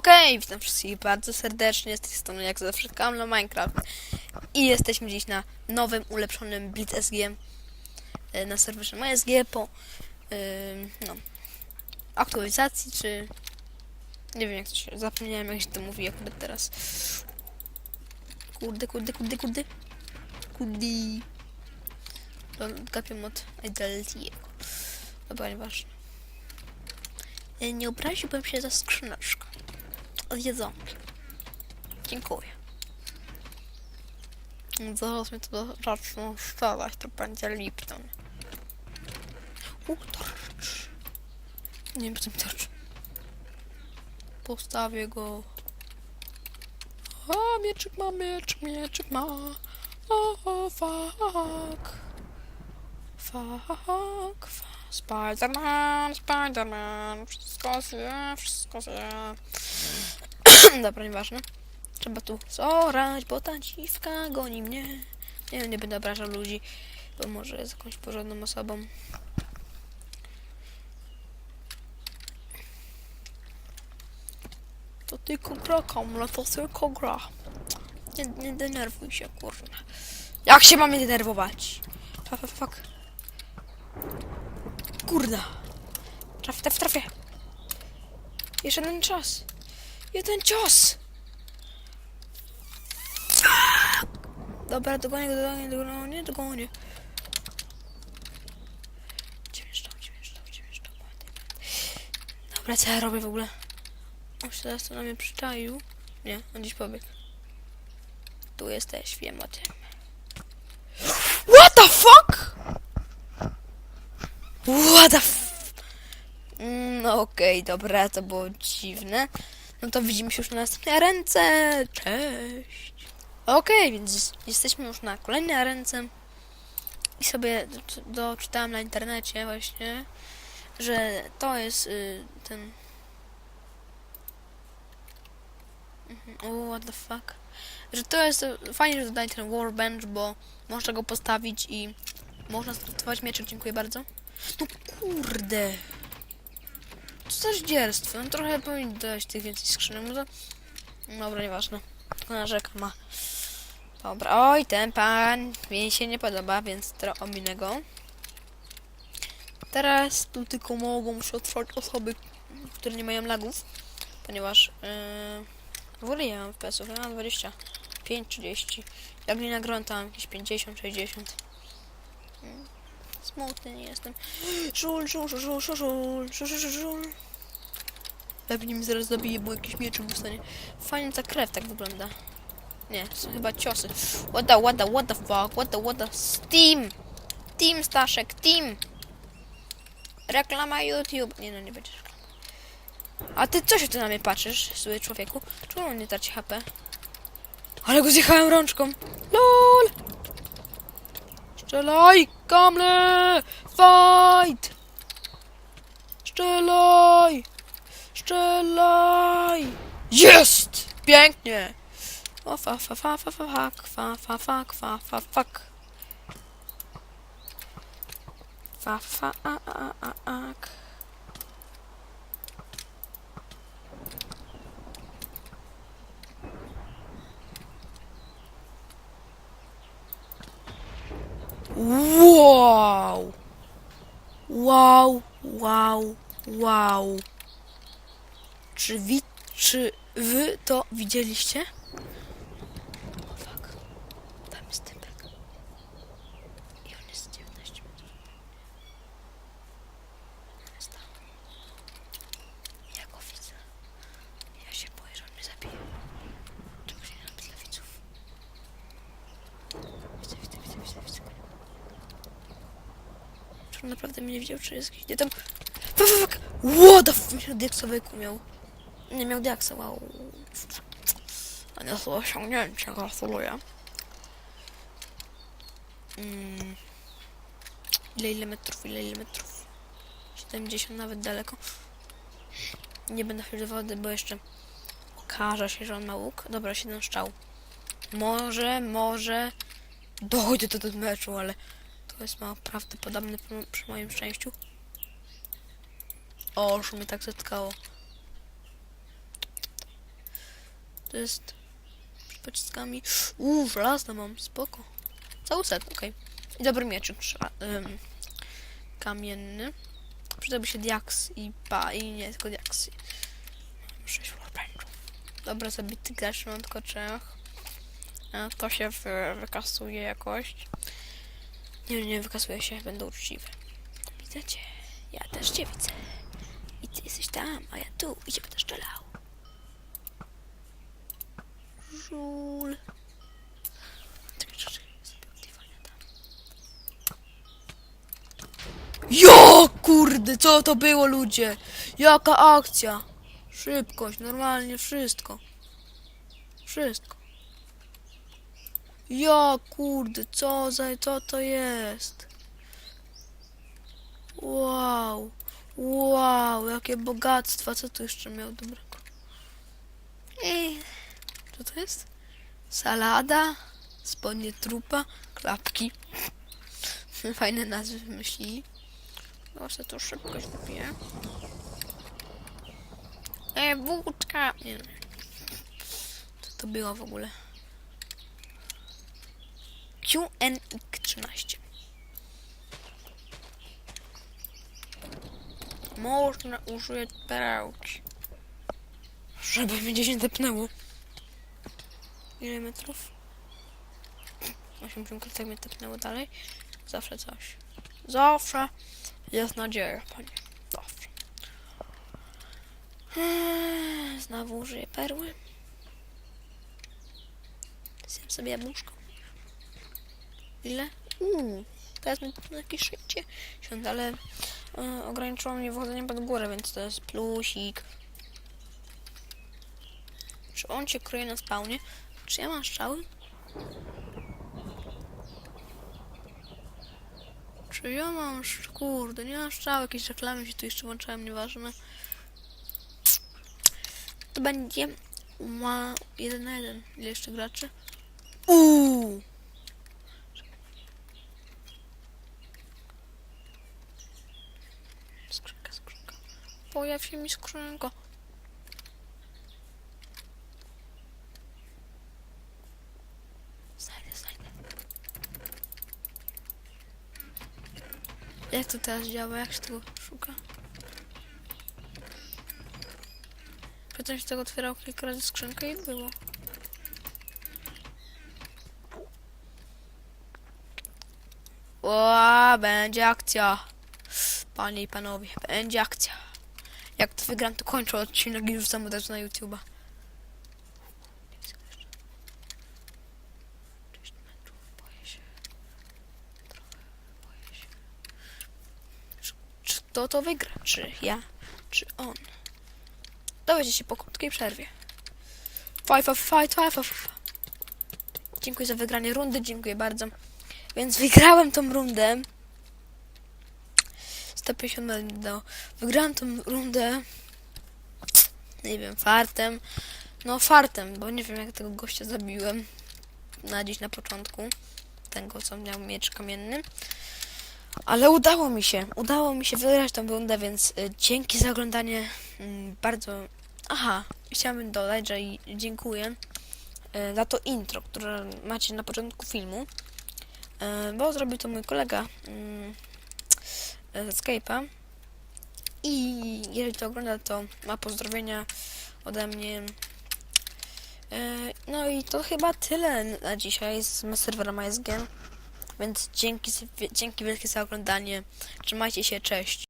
Okej, witam wszystkich bardzo serdecznie, z tej strony jak zawsze Kamlo Minecraft. I jesteśmy dziś na nowym, ulepszonym Blitz SG e, na serwerze MySG po ym, no, aktualizacji, czy nie wiem jak to się, zapomniałem jak się to mówi akurat teraz. Kurde, kurde, kurde, kurde. Lol, gapią od Idletiego dobra, nieważne. E, nie obraziłbym się za skrzyneczkę jedzonki. Dziękuję. Zaraz mnie to zaczną strzelać, to będzie Lipton. U, torcz. Nie wiem, co mi torcz. Postawię go. A, mieczyk ma, mieczyk, mieczyk ma. O, o, fuck. Fuck, fuck. Spiderman, Spiderman. Wszystko zje, wszystko zje. Dobra, nieważne. Trzeba tu zorać, bo ta dziwka goni mnie. Nie wiem, nie będę obrażał ludzi, bo może jest jakąś porządną osobą. To tylko gra, Kamla, to tylko gra. Nie, nie denerwuj się, kurwa. Jak się mamy denerwować? Fuck, fuck, fuck. Kurda. Trafię, trafię, trafię. Jeszcze jeden czas. Jeden cios! Dobra, dogonię go, dogonię, dogonię, dogonię. Mieszkał? Dobra, co ja robię w ogóle? On się to na mnie przyczaił. Nie, on gdzieś pobiegł. Tu jesteś, wiem o tym. What the fuck? What the f... No okej, dobra, to było dziwne. No to widzimy się już na następnej ręce. Cześć. Okej, więc jesteśmy już na kolejnej ręce. I sobie do- doczytałam na internecie właśnie, że to jest y, ten... Mhm, O, what the fuck. Że to jest y, fajnie, że dodali ten workbench, bo można go postawić i można startować mieczem. Dziękuję bardzo. No kurde. Co za zdzierstwo. No trochę powinien dać tych więcej skrzynek. No to... Dobra, nieważne. Tylko narzeka ma. Dobra, oj, ten pan mi się nie podoba, więc trochę ominę go. Teraz tu tylko mogą się otworzyć osoby, które nie mają lagów, ponieważ yy, w ogóle nie mam FPS-ów, ja mam 25, 30. Jak nie nagrałem tam jakieś 50, 60. Smutny jestem. Żul, żul, żul, żul, żul, żul, żul, żul, żul. Pewnie mi zaraz zabije, bo jakiś mieczem dostanie. Fajnie ta krew tak wygląda. Nie, są chyba ciosy. What the, what the, what the fuck, what the, what the... Steam! Team Staszek, team! Reklama YouTube. Nie no, nie będziesz. A ty co się tu na mnie patrzysz, zły człowieku? Czemu on nie traci HP? Ale go zjechałem rączką. LOL! Strzelaj, kamle! Fight! Strzelaj! Strzelaj! Jest! Pięknie! O fa fa fa fa fa fuck, fa fa fuck, fa fa fuck. Fa fa a a a ak. Wow! Wow, wow, wow. Czy wi... czy wy to widzieliście? O fuck. Tam jest typek. I on jest 19 metrów. On jest tam. Ja go widzę. Ja się boję, że on mnie zabije. Czego się nie robi dla widzów? Widzę, widzę, widzę, widzę, widzę. Czy on naprawdę mnie nie widział, czy jest. Nie tam... Fuck, fuck, fuck. What the f... Myślę, diaksowy miał. Nie miał diaksa, wow. A nie to osiągnięcie, gratuluję. Mm. Ile, ile metrów, ile, ile metrów? 70 nawet daleko. Nie będę do wody, bo jeszcze okaże się, że on ma łuk. Dobra, 7 strzał. Może, może dojdę do tego meczu, ale to jest mało prawdopodobne przy- moim szczęściu. O, już mnie tak zatkało. To jest z pociskami. Uuu, żelazne mam, spoko. Cały set, okej. I dobry mieczyk ym, kamienny. Przydałby się diaks i pa, i nie tylko diaks. Sześć workbenchów. Dobra, zabity gracz na trzech. A to się wy, wykasuje jakoś. Nie, nie wykasuje się, będę uczciwy. Widzę cię. Ja też cię widzę. I ty jesteś tam, a ja tu. I cię będę strzelał. Żul. Jo, kurde, co to było, ludzie? Jaka akcja? Szybkość, normalnie wszystko. Wszystko. Ja, kurde, co za, co to jest? Wow, wow, jakie bogactwa, co tu jeszcze miał dobrego? Ej, co to jest? Salada, spodnie trupa, klapki. Fajne nazwy wymyślili. No, sobie tu szybko wypiję. Ej, wódka! Nie wiem. Co to było w ogóle? QNX13. Można użyć perełki. Żeby mnie gdzieś nie depnęło. Ile metrów? 8 tak mnie tepnęło dalej. Zawsze coś. Zawsze jest nadzieja, panie. Zawsze. Eee, Znowu użyję perły. Zjem sobie jabłuszko. Ile? Uuu, teraz mi to jakieś 60, ale e, ograniczyło mnie wychodzenie pod górę, więc to jest plusik. Czy on cię kryje na spawnie? Czy ja mam strzały? Czy ja mam kurde, nie mam strzał, jakieś reklamy się tu jeszcze włączałem, nieważne. To będzie ma 1 na 1. Ile jeszcze graczy? Uuu! Skrzynka, skrzynka. Pojaw się mi skrzynka. Znajdę, znajdę. Jak to teraz działa? Jak się tego szuka? Potem się tego otwierał kilka razy skrzynkę i było. O, będzie akcja. Panie i panowie, będzie akcja. Jak to wygram, to kończę odcinek i wrzucam od razu na YouTube'a. Czy, to to wygra? Czy ja? Czy on? Dowiecie się po krótkiej przerwie. Five five, five of five. Dziękuję za wygranie rundy, dziękuję bardzo. Więc wygrałem tą rundę. 150 medali mi dało. Wygrałem tą rundę. Nie wiem, fartem. No fartem, bo nie wiem jak tego gościa zabiłem. Na dziś na początku. Tego, co miał miecz kamienny. Ale udało mi się. Udało mi się wygrać tą rundę, więc y, dzięki za oglądanie. Mm, bardzo. Aha, chciałabym dodać, że dziękuję y, za to intro, które macie na początku filmu. Y, bo zrobił to mój kolega z Escape'a. I jeżeli to ogląda, to ma pozdrowienia ode mnie. E, No i to chyba tyle na dzisiaj z serwera MySGame. Więc dzięki, dzięki wielkie za oglądanie. Trzymajcie się, cześć.